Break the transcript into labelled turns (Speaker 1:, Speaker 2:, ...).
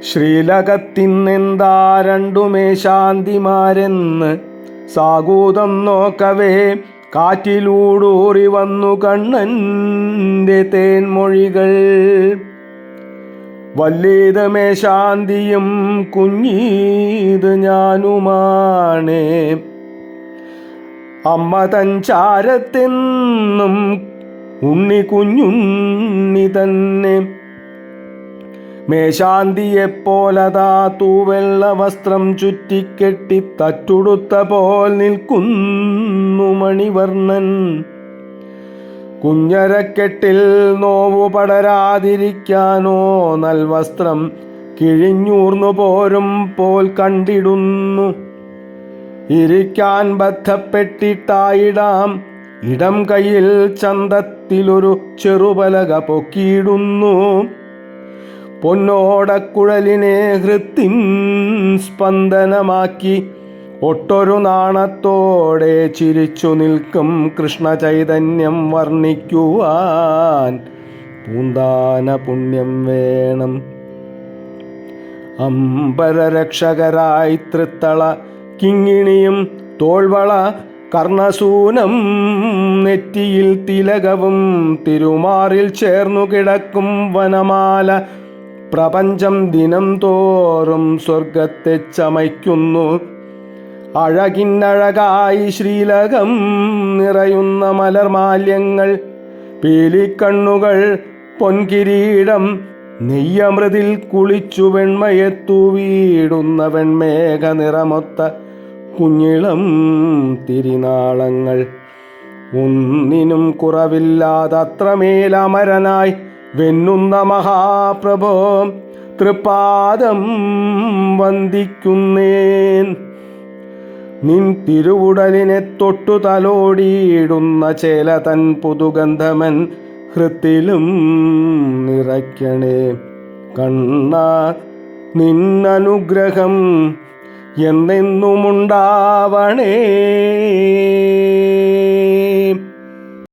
Speaker 1: ശ്രീലകത്തിന്നെന്താ രണ്ടുമേ ശാന്തിമാരെന്ന് സാഗൂതം നോക്കവേ കാറ്റിലൂടൂറി വന്നു കണ്ണന്റെ തേൻമൊഴികൾ. വല്ലീതമേ ശാന്തിയും കുഞ്ഞീത് ഞാനുമാണേ. അമ്മ തൻ ചാരത്തെന്നും ഉണ്ണി കുഞ്ഞുണ്ണി തന്നെ. മേശാന്തിയെപ്പോലതാ തൂവെള്ള വസ്ത്രം ചുറ്റിക്കെട്ടി തറ്റുടുത്ത പോൽ നിൽക്കുന്നു മണിവർണൻ. കുഞ്ഞരക്കെട്ടിൽ നോവു പടരാതിരിക്കാനോ നൽവസ്ത്രം കിഴിഞ്ഞൂർന്നു പോരും പോൽ കണ്ടിടുന്നു. ഇരിക്കാൻ ബദ്ധപ്പെട്ടിട്ടായിടാം. ഇടം കയ്യിൽ ചന്തത്തിലൊരു ചെറുപലക പൊക്കിയിടുന്നു. പൊന്നോടക്കുഴലിനെ ഹൃത്തിൻ സ്പന്ദനമാക്കി. ഒട്ടൊരു നാണത്തോടെ ചിരിച്ചു നിൽക്കും കൃഷ്ണ ചൈതന്യം വർണിക്കുവാൻ. പൂന്താന പുണ്യം വേണം. അമ്പരരക്ഷകരായി തൃത്തള കിങ്ങിണിയും തോൾവള കർണസൂനം നെറ്റിയിൽ തിലകവും തിരുമാറിൽ ചേർന്നു കിടക്കും വനമാല പ്രപഞ്ചം ദിനം തോറും സ്വർഗത്തെ ചമയ്ക്കുന്നു. അഴകിന്നഴകായി ശ്രീലകം നിറയുന്ന മലർമാല്യങ്ങൾ പീലിക്കണ്ണുകൾ പൊൻകിരീടം നെയ്യമൃതിൽ കുളിച്ചു വെണ്മയെത്തു വീടുന്ന വെൺമേഘ നിറമൊത്ത കുഞ്ഞിളം തിരിനാളങ്ങൾ. ഒന്നിനും കുറവില്ലാതത്രമേലമരനായി വെന്നുന്ന മഹാപ്രഭോ തൃപാദം വന്ദിക്കുന്നേൻ. നിൻ തിരുവുടലിനെ തൊട്ടു തലോടിയിടുന്ന ചേല തൻ പുതുഗന്ധമൻ ഹൃത്തിലും നിറയ്ക്കണേ. കണ്ണ നിന്നനുഗ്രഹം എന്നെന്നുമുണ്ടാവണേ.